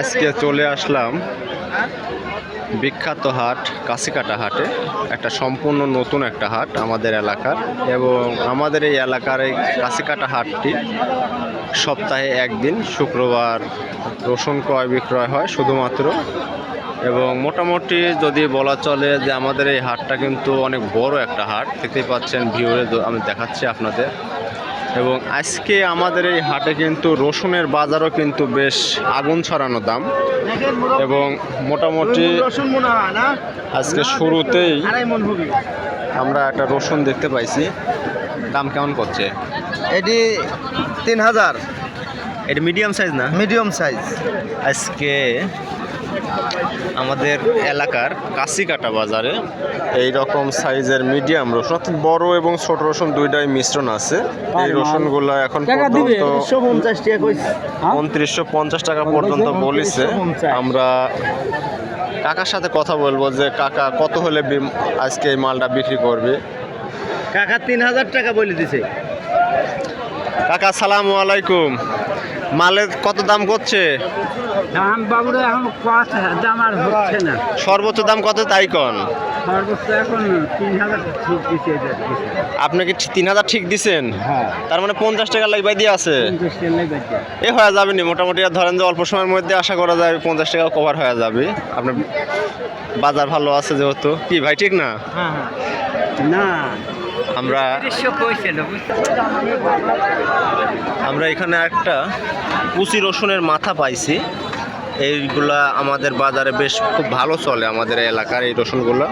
আজকে চলে আসলাম বিখ্যাত হাট, কাশিকাটা হাটে। একটা সম্পূর্ণ নতুন একটা হাট আমাদের এলাকার এবং আমাদের এই এলাকার এই কাশিকাটা হাটটি সপ্তাহে একদিন শুক্রবার রসুন ক্রয়, বিক্রয় হয় শুধুমাত্র। এবং মোটামুটি যদি বলা চলে যে আমাদের এই হাটটা কিন্তু অনেক বড় একটা হাট। দেখতেই পাচ্ছেন, ভিউরে আমি দেখাচ্ছি আপনাদের। এবং আজকে আমাদের এই হাটে কিন্তু রসুনের বাজারও কিন্তু বেশ আগুন ছড়ানো দাম। এবং মোটামুটি আজকে শুরুতেই আমরা একটা রসুন দেখতে পাইছি। দাম কেমন করছে? এটি তিন হাজার। এটা মিডিয়াম সাইজ না? মিডিয়াম সাইজ আজকে আমাদের এলাকার কাশিকাটা বাজারে এই রকম সাইজের মিডিয়াম রসুন অর্থাৎ বড় এবং ছোট রসুন দুইটাই মিশ্রণ আছে। এই রসুনগুলো এখন কইছে উনত্রিশশো পঞ্চাশ টাকা পর্যন্ত বলিছে। আমরা কাকার সাথে কথা বলব যে কাকা কত হলে আজকে এই মালটা বিক্রি করবে? কাকা তিন হাজার টাকা বলে দিছে। কাকা সালাম আলাইকুম। মালের কত দাম করছে দাম বাবুরা এখন কত দাম আর হচ্ছে না। সর্বোচ্চ দাম কত তাই কন? সর্বোচ্চ এখন তিন হাজার ঠিক আপনি কি তিন হাজার ঠিক দিছেন? হ্যাঁ। তার মানে পঞ্চাশ টাকা লাগবে দিয়ে আছে। এ হয়ে যাবে নি মোটামুটি আর ধরেন যে অল্প সময়ের মধ্যে আশা করা যায় পঞ্চাশ টাকা কভার হয়ে যাবে। আপনার বাজার ভালো আছে যেহেতু। কি ভাই ঠিক না? না আমরা আমরা এখানে একটা কুচি রসুনের মাথা পাইছি। এইগুলা আমাদের বাজারে বেশ খুব ভালো চলে আমাদের এলাকার এই রসুনগুলো।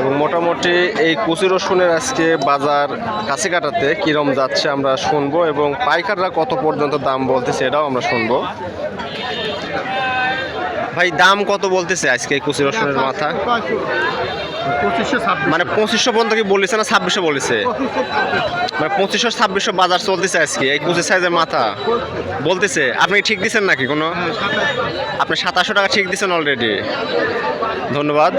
এবং মোটামুটি এই কুচি রসুনের আজকে বাজার কাছে কাটাতে কীরম যাচ্ছে আমরা শুনব এবং পাইকাররা কত পর্যন্ত দাম বলতেছে এটাও আমরা শুনব। ভাই দাম কত বলতেছে আজকে কুচি রসুনের মাথা? মানে পঁচিশশো পর্যন্ত কি বলেছে না ছাব্বিশশো বলেছে মানে পঁচিশশো ছাব্বিশশো বাজার চলতেছে আজকে এই কুচি সাইজের মাথা। বলতেছে আপনি ঠিক দিচ্ছেন নাকি কোনো? আপনি সাতাশশো টাকা ঠিক দিচ্ছেন অলরেডি ধন্যবাদ।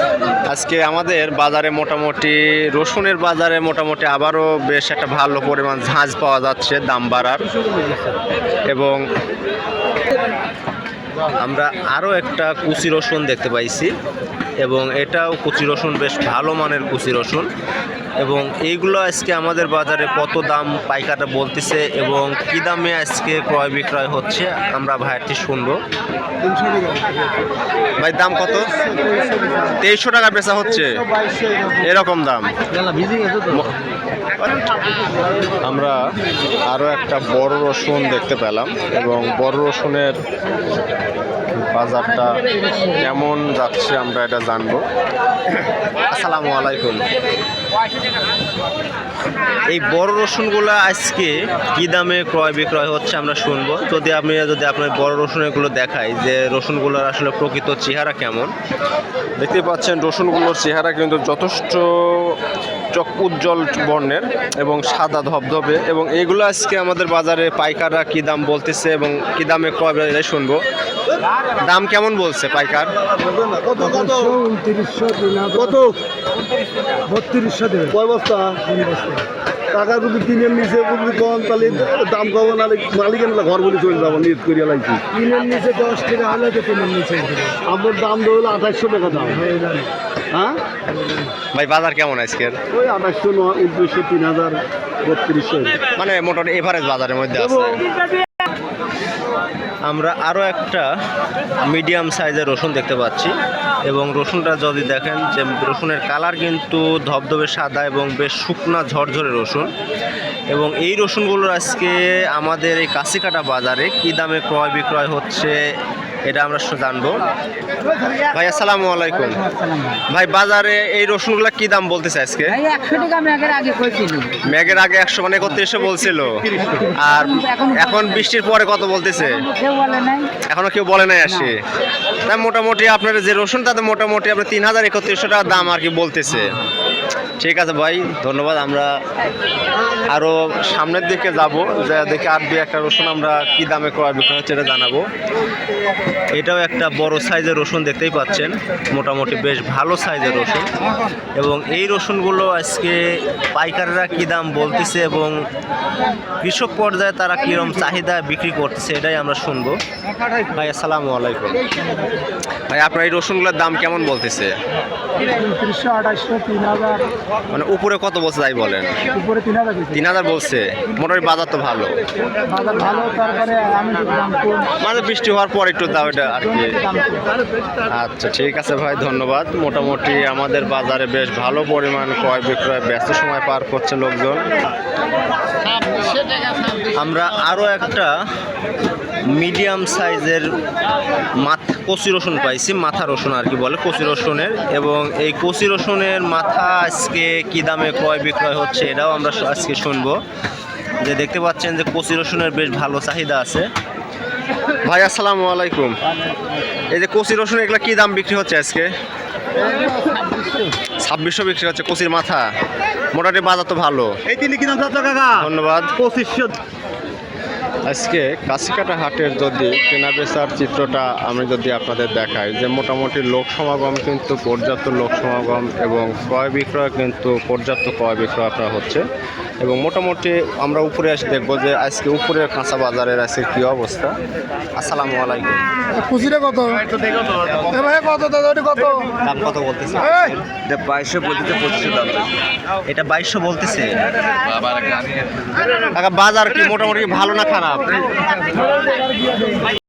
আজকে আমাদের বাজারে মোটামুটি রসুনের বাজারে মোটামুটি আবারও বেশ একটা ভালো পরিমাণ ঝাঁজ পাওয়া যাচ্ছে দাম বাড়ার। এবং আমরা আরও একটা কুচি রসুন দেখতে পাইছি এবং এটাও কুচি রসুন বেশ ভালো মানের কুচি রসুন। এবং এইগুলো আজকে আমাদের বাজারে কত দাম পাইকারটা বলতেছে এবং কি দামে আজকে ক্রয় বিক্রয় হচ্ছে আমরা ভাইয়ারটি শুনব। ভাই দাম কত? তেইশশো টাকা বেচা হচ্ছে। এরকম দাম। আমরা আরও একটা বড় রসুন দেখতে পেলাম এবং বড় রসুনের বাজারটা কেমন যাচ্ছে আমরা এটা জানব। আসসালামু আলাইকুম। এই বড় রসুনগুলো আজকে কি দামে ক্রয় বিক্রয় হচ্ছে আমরা শুনব। যদি আমি, যদি আপনার বড় রসুনগুলো দেখাই যে রসুনগুলোর আসলে প্রকৃত চেহারা কেমন। দেখতে পাচ্ছেন, রসুনগুলোর চেহারা কিন্তু যথেষ্ট চক উজ্জ্বল বর্ণের এবং সাদা ধবধবে এবং এগুলো আজকে আমাদের বাজারে পাইকাররা কি দাম বলতেছে এবং কি দামে ক্রয় শুনব। দাম কেমন বলছে পাইকার? কত? কত উনত্রিশশো কত বত্রিশশো দেবে। কয় বস্তা? টাকা যদি তিনের নিচে যদি কম তাহলে দাম কম নাহলে মালিকের না ঘর বলে চলে যাব নিট করিয়া লাগছি তিনের নিচে দশ টাকা হলে তো তিনের নিচে আমার দাম ধরলে আঠাশশো টাকা দাম। হ্যাঁ ভাই বাজার কেমন আজকের? ওই আঠাশশো উনত্রিশশো তিন হাজার বত্রিশশো। মানে মোটামুটি এভারেজ বাজারের মধ্যে আছে। আমরা আরও একটা মিডিয়াম সাইজের রসুন দেখতে পাচ্ছি। এবং রসুনটা যদি দেখেন যে রসুনের কালার কিন্তু ধবধবে সাদা এবং বেশ শুকনা ঝরঝরে রসুন। এবং এই রসুনগুলোর আজকে আমাদের এই কাশিকাটা বাজারে কী দামে ক্রয় বিক্রয় হচ্ছে এটা আমরা জানব। ভাই আসসালামু আলাইকুম। ভাই বাজারে এই রসুন রসুনগুলো কি দাম বলতেছে আজকে? ম্যাগের আগে একশো মানে একত্রিশশো বলছিল। আর এখন বৃষ্টির পরে কত বলতেছে? এখনও কেউ বলে নাই আসে তাই মোটামুটি আপনার যে রসুন তাতে মোটামুটি আপনার তিন হাজার একত্রিশশো টাকা দাম আর কি বলতেছে। ঠিক আছে ভাই ধন্যবাদ। আমরা আরও সামনের দিকে যাব যা দেখে আর দুই একটা রসুন আমরা কি দামে ক্রয় বিক্রয় হচ্ছে এটা জানাব। এটাও একটা বড় সাইজের রসুন দেখতেই পাচ্ছেন মোটামুটি বেশ ভালো সাইজের রসুন। এবং এই রসুনগুলো আজকে পাইকাররা কী দাম বলতেছে এবং কৃষক পর্যায়ে তারা কীরকম চাহিদা বিক্রি করতেছে এটাই আমরা শুনব। ভাই আসসালামু আলাইকুম। ভাই আপনার এই রসুনগুলোর দাম কেমন বলতেছে? তিনশো আঠাশশো তিন হাজার। মানে উপরে কত বলছে তাই বলেন? উপরে তিন হাজার তিন হাজার বলছে। মোটামুটি বাজার তো ভালো। বাজার ভালো তারপরে আমি তো মাঝে বৃষ্টি হওয়ার পর একটু দাম এটা আর কি। আচ্ছা ঠিক আছে ভাই ধন্যবাদ। মোটামুটি আমাদের বাজারে বেশ ভালো পরিমাণ ক্রয় বিক্রয় ব্যস্ত সময় পার করছে লোকজন। আমরা আরও একটা মিডিয়াম সাইজের মাথা কচি রসুন পাইছি মাথা রসুন আর কি বলে কচি রসুনের। এবং এই কচি রসুনের মাথা আজকে কি দামে ক্রয় বিক্রয় হচ্ছে এটাও আমরা আজকে শুনব। যে দেখতে পাচ্ছেন যে কচি রসুনের বেশ ভালো চাহিদা আছে। ভাই আসসালামু আলাইকুম। এই যে কচি রসুন এগুলো কি দাম বিক্রি হচ্ছে আজকে? ছাব্বিশশো বিক্রি হচ্ছে কচির মাথা। মোটামুটি বাজার তো ভালো। এই তিনি কি দাম ধন্যবাদ। পঁচিশশো আজকে কাশিকাটা হাটের যদি কেনা বেচার চিত্রটা আমি যদি আপনাদের দেখাই যে মোটামুটি লোক সমাগম কিন্তু পর্যাপ্ত লোক সমাগম এবং ক্রয় বিক্রয় কিন্তু পর্যাপ্ত ক্রয় বিক্রয় আপনার হচ্ছে। এবং মোটামুটি আমরা উপরে এসে দেখব যে আজকে উপরের কাঁচা বাজারের আজকে কী অবস্থা। আসসালামু আলাইকুম। খুচরা কত? কত? দাদা কত? দাম কত বলতেছে? বাইশশো পঁচিশশো পঁচিশশো দাম এটা বাইশশো বলতেছে? বাজার কি মোটামুটি ভালো না খারাপ? aprende.